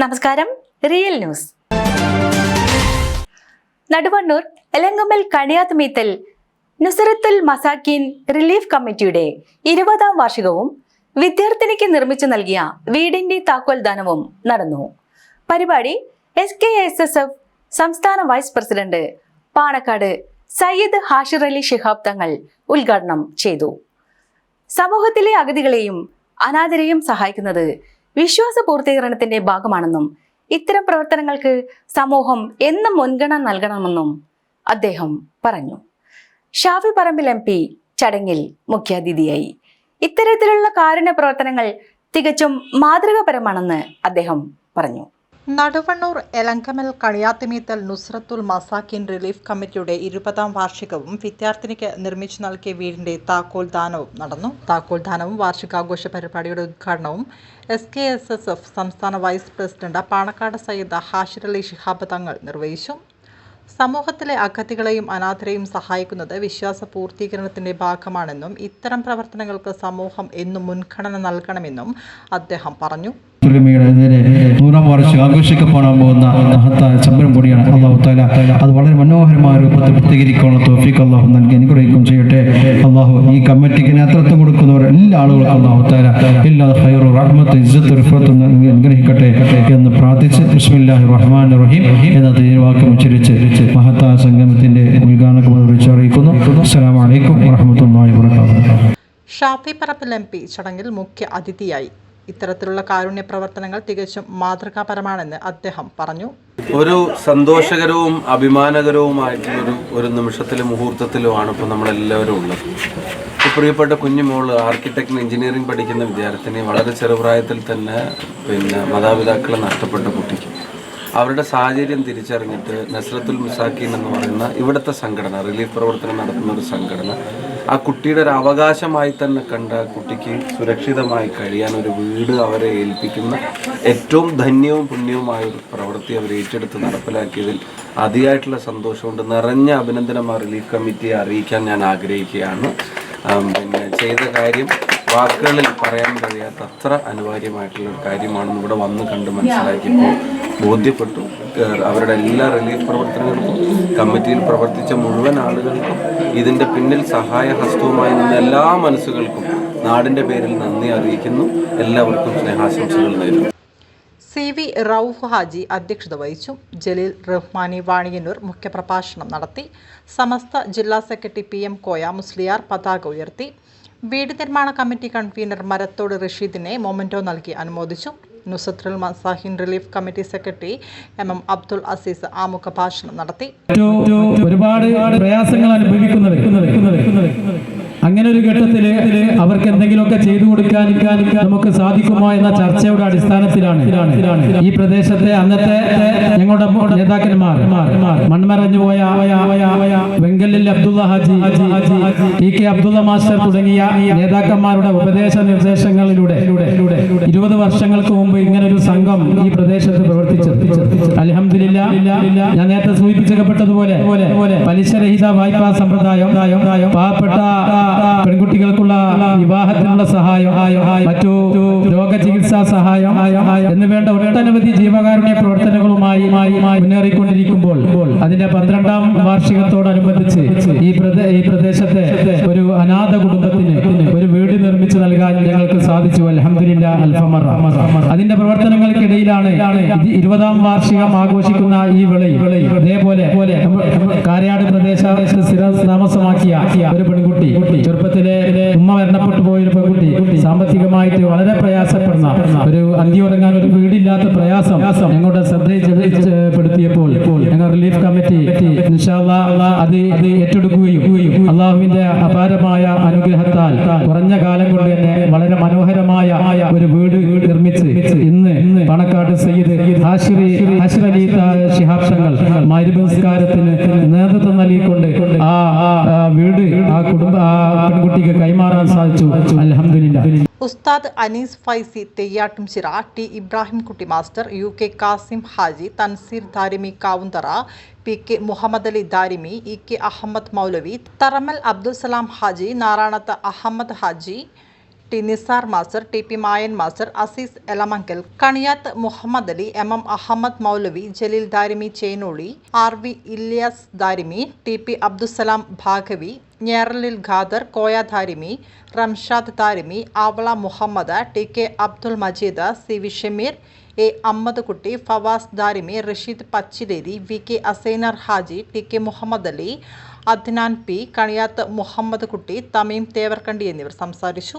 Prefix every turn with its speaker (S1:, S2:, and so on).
S1: നമസ്കാരം. Real News. Naduvannur Elankamal Kaniyathumeethal Nusrathul Masakeen relief കമ്മിറ്റിയുടെ ഇരുപതാം വാർഷികവും വിദ്യാർത്ഥിനിക്ക് നിർമ്മിച്ചു നൽകിയ വീടിന്റെ താക്കോൽദാനവും നടന്നു. പരിപാടി S K S S F സംസ്ഥാന വൈസ് പ്രസിഡന്റ് പാണക്കാട് സയ്യിദ് ഹാഷിർ അലി ഷിഹാബ് തങ്ങൾ ഉദ്ഘാടനം ചെയ്തു. സമൂഹത്തിലെ അഗതികളെയും അനാഥരെയും സഹായിക്കുന്നത് വിശ്വാസ പൂർത്തീകരണത്തിന്റെ ഭാഗമാണെന്നും ഇത്തരം പ്രവർത്തനങ്ങൾക്ക് സമൂഹം എന്നും മുൻഗണന നൽകണമെന്നും അദ്ദേഹം പറഞ്ഞു. ഷാഫി പറമ്പിൽ എം പി ചടങ്ങിൽ മുഖ്യാതിഥിയായി. ഇത്തരത്തിലുള്ള കാരുണ്യ പ്രവർത്തനങ്ങൾ തികച്ചും മാതൃകാപരമാണെന്ന് അദ്ദേഹം പറഞ്ഞു.
S2: നടുവണ്ണൂർ എലങ്കമൽ കളിയാത്തിമീത്തൽ നുസ്രത്തുൽ മസാക്കിൻ റിലീഫ് കമ്മിറ്റിയുടെ ഇരുപതാം വാർഷികവും വിദ്യാർത്ഥിനിക്ക് നിർമ്മിച്ചു നൽകിയ വീടിന്റെ താക്കോൽ ദാനവും നടന്നു. താക്കോൽ ദാനവും വാർഷികാഘോഷ പരിപാടിയുടെ ഉദ്ഘാടനവും S K S S F സംസ്ഥാന വൈസ് പ്രസിഡന്റ് പാണക്കാട് സയ്യിദ് ഹാഷിറലി ശിഹാബ് തങ്ങൾ നിർവഹിച്ചു. സമൂഹത്തിലെ അഗതികളെയും അനാഥരെയും സഹായിക്കുന്നത് വിശ്വാസ പൂർത്തീകരണത്തിന്റെ ഭാഗമാണെന്നും ഇത്തരം പ്രവർത്തനങ്ങൾക്ക് സമൂഹം എന്നും മുൻഗണന നൽകണമെന്നും അദ്ദേഹം പറഞ്ഞു.
S3: ഇതിനെ വാർഷികം ആഘോഷിക്കപ്പെടാൻ പോകുന്ന മഹത്തായ ചമ്പരം കൂടിയാണ് അള്ളാഹു താല അത് വളരെ മനോഹരമായ രൂപത്തിൽ പൂർത്തീകരിക്കാനുള്ള തോഫിക്ക് അള്ളാഹു നൽകി അനുഗ്രഹിക്കും ചെയ്യട്ടെ. അള്ളാഹു ഈ കമ്മിറ്റിക്ക് നേതൃത്വം കൊടുക്കുന്നവർ എല്ലാ ആളുകൾക്കും അള്ളാഹു താല എല്ലാ ഹൈറും റഹ്മത്ത് ഇജ്ജത്ത് റിഫത്തും അനുഗ്രഹിക്കട്ടെ എന്ന് പ്രാർത്ഥിച്ച് ബിസ്മില്ലാഹി റഹ്മാൻ റഹീം എന്ന തീരുവാക്യം ഉച്ചരിച്ച് മഹത്തായ സംഗമത്തിന്റെ ഉദ്ഘാടനം അറിയിക്കുന്നു. അസ്സലാമു അലൈക്കും വറഹ്മത്തുള്ളാഹി വബറകാതുഹു.
S2: ഷാഫി പറപ്പിൽ എം പി ചടങ്ങിൽ മുഖ്യ അതിഥിയായി ഇത്തരത്തിലുള്ള കാരുണ്യ പ്രവർത്തനങ്ങൾ തികച്ചും മാതൃകാപരമാണെന്ന് അദ്ദേഹം പറഞ്ഞു.
S4: ഒരു സന്തോഷകരവും അഭിമാനകരവുമായിട്ടുള്ളൊരു ഒരു നിമിഷത്തിലും മുഹൂർത്തത്തിലുമാണ് ഇപ്പോൾ നമ്മളെല്ലാവരും ഉള്ളത്. പ്രിയപ്പെട്ട കുഞ്ഞുമോൾ ആർക്കിടെക്ട് എഞ്ചിനീയറിംഗ് പഠിക്കുന്ന വിദ്യാർത്ഥിനി വളരെ ചെറുപ്രായത്തിൽ തന്നെ പിന്നെ മാതാപിതാക്കളെ നഷ്ടപ്പെട്ട കുട്ടിക്ക് അവരുടെ സാഹചര്യം തിരിച്ചറിഞ്ഞിട്ട് നസ്രത്തുൽ മുസാക്കീൻ എന്ന് പറയുന്ന ഇവിടുത്തെ സംഘടന റിലീഫ് പ്രവർത്തനം നടത്തുന്ന ഒരു സംഘടന ആ കുട്ടിയുടെ ഒരു അവകാശമായി തന്നെ കണ്ട കുട്ടിക്ക് സുരക്ഷിതമായി കഴിയാൻ ഒരു വീട് അവരെ ഏൽപ്പിക്കുന്ന ഏറ്റവും ധന്യവും പുണ്യവുമായ ഒരു പ്രവൃത്തി അവർ ഏറ്റെടുത്ത് നടപ്പിലാക്കിയതിൽ അതിയായിട്ടുള്ള സന്തോഷമുണ്ട്. നിറഞ്ഞ അഭിനന്ദനം ആ റിലീഫ് കമ്മിറ്റിയെ അറിയിക്കാൻ ഞാൻ ആഗ്രഹിക്കുകയാണ്. പിന്നെ ചെയ്ത കാര്യം വാക്കുകളിൽ പറയാൻ കഴിയാത്ത അത്ര അനിവാര്യമായിട്ടുള്ള ഒരു കാര്യമാണെന്ന് ഇവിടെ വന്ന് കണ്ട് മനസ്സിലാക്കിയപ്പോൾ ബോധ്യപ്പെട്ടു. അവരുടെ എല്ലാ റിലീഫ് പ്രവർത്തനങ്ങൾക്കും കമ്മിറ്റിയിൽ പ്രവർത്തിച്ച മുഴുവൻ ആളുകൾക്കും ഇതിന്റെ പിന്നിൽ സഹായഹസ്തവുമായി നിന്ന എല്ലാ മനസ്സുകൾക്കും നാടിന്റെ പേരിൽ നന്ദി അറിയിക്കുന്നു. എല്ലാവർക്കും സ്നേഹാശംസകൾ നേരുന്നു.
S2: സി വി റൌഫ് ഹാജി അധ്യക്ഷത വഹിച്ചു. ജലീൽ റഹ്മാനി വാണിയന്നൂർ മുഖ്യപ്രഭാഷണം നടത്തി. സമസ്ത ജില്ലാ secretary P M Koya Musliyar പതാക ഉയർത്തി. വീട് നിർമ്മാണ കമ്മിറ്റി കൺവീനർ മരത്തോട് റഷീദിനെ മൊമെന്റോ നൽകി അനുമോദിച്ചു. Nusrathul Masahin relief committee secretary M M Abdul Azeez ആമുഖ ഭാഷണം നടത്തി.
S3: ഒരുപാട് പ്രയാസങ്ങൾ അനുഭവിക്കുന്നവർ. അങ്ങനെ ഒരു ഘട്ടത്തിൽ അവർക്ക് എന്തെങ്കിലുമൊക്കെ ചെയ്തു കൊടുക്കാൻ നമുക്ക് സാധിക്കുമോ എന്ന ചർച്ചയുടെ അടിസ്ഥാനത്തിലാണ്. ഈ പ്രദേശത്തെ അന്നത്തെ ഞങ്ങളുടെ നേതാക്കന്മാർ മൺമറഞ്ഞുപോയ വെങ്കലിൽ Abdulla Haji T K Abdulla master തുടങ്ങിയ നേതാക്കന്മാരുടെ ഉപദേശ നിർദ്ദേശങ്ങളിലൂടെ ഇരുപത് വർഷങ്ങൾക്ക് മുമ്പ് ഇങ്ങനെ ഒരു സംഘം ഈ പ്രദേശത്ത് പ്രവർത്തിച്ചത്. അലഹമില്ല ഞാൻ നേരത്തെ സൂചിപ്പിച്ചപ്പെട്ടതുപോലെ പലിശരഹിത വായ്പാ സമ്പ്രദായം പാവപ്പെട്ട പെൺകുട്ടികൾക്കുള്ള വിവാഹത്തിനുള്ള സഹായം മറ്റു രോഗചികിത്സാ സഹായം എന്ന് വേണ്ട ഒട്ടനവധി ജീവകാരുണ്യ പ്രവർത്തനങ്ങളുമായി മുന്നേറിക്കൊണ്ടിരിക്കുമ്പോൾ അതിന്റെ പന്ത്രണ്ടാം വാർഷികത്തോടനുബന്ധിച്ച് ഈ പ്രദേശത്തെ ഒരു അനാഥ കുടുംബത്തിന് ഒരു വീട് നിർമ്മിച്ചു നൽകാൻ ഞങ്ങൾക്ക് സാധിച്ചു. അതിന്റെ പ്രവർത്തനങ്ങൾക്കിടയിലാണ് ഇരുപതാം വാർഷികം ആഘോഷിക്കുന്ന ഈ വിളി. അതേപോലെ കാരയാട് പ്രദേശ സ്ഥിര താമസമാക്കിയ ഒരു പെൺകുട്ടി ചെറുപ്പത്തിലെ ഉമ്മ മരണപ്പെട്ടു പോയ ഒരു പെൺകുട്ടി സാമ്പത്തികമായിട്ട് വളരെ പ്രയാസപ്പെടുന്ന ഒരു അന്തി ഉറങ്ങാൻ ഒരു വീടില്ലാത്ത പ്രയാസം ഞങ്ങളുടെ ശ്രദ്ധയിൽപ്പെടുത്തിയപ്പോൾ ഞങ്ങൾ റിലീഫ് കമ്മിറ്റി അത് അത് ഏറ്റെടുക്കുകയും അള്ളാഹുവിന്റെ അപാരമായ അനുഗ്രഹത്താൽ കുറഞ്ഞ കാലം കൊണ്ട് തന്നെ വളരെ മനോഹരമായ ഒരു വീട് നിർമ്മിച്ച് ഇന്ന് പണക്കാട് സയ്യിദ് ഹാഷിറി ഹാഷിർ ശിഹാബ് തങ്ങൾ നേതൃത്വം നൽകിക്കൊണ്ട് ആ വീട് ആ കുടുംബ ആ പെൺകുട്ടിക്ക് കൈമാറാൻ സാധിച്ചു. അലഹമില്ല
S2: Usthad Anees Faizy Theyyattumchira T Ibrahimkutty master U K Kasim Haji Thanseer Darimi Kavunthara P K Muhammad Ali Darimi E K Ahammad Moulavi Tharamal Abdul Salam Haji Naranath Ahammad Haji T Nisar master T P Mayan master Azeez Elamangal Kaniyath Muhammad Ali M M Ahammad Moulavi Jaleel Darimi Chenoli R V Ilyas Darimi T P Abdussalam Baqavi Njeralil Khader Koya Darimi Ramshad Darimi Avala Muhammad T K Abdul Majeed C V Shameer A Ammad Kutty Fawas Darimi Rasheed Pachileri V K Asainar Haji T K Muhammad Ali Adnan P Kaniyath Muhammad Kutty Thameem Thevarkandi എന്നിവർ സംസാരിച്ചു.